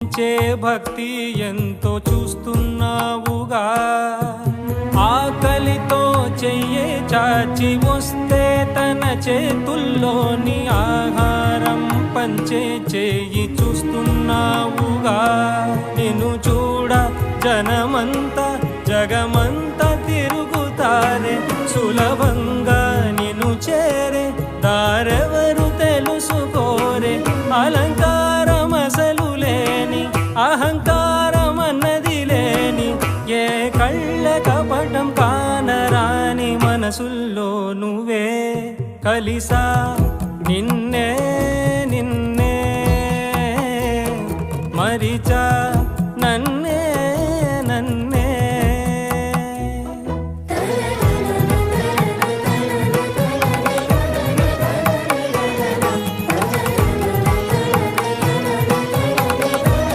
చే భక్తి ఎంతో చూస్తున్నావుగా. ఆకలితో చెయ్యే చాచి వస్తే తన చేతుల్లోని ఆహారం పంచే చేయి చూస్తున్నావుగా. నిన్ను చూడ జనమంతా జగమంతా తిరుగుతారే సులభంగా అహంకారం అన్నది లేని ఏ కళ్ళ కపటం కానరాని మనసుల్లో నువ్వే కలిసా. నిన్నే నిన్నే మరిచా.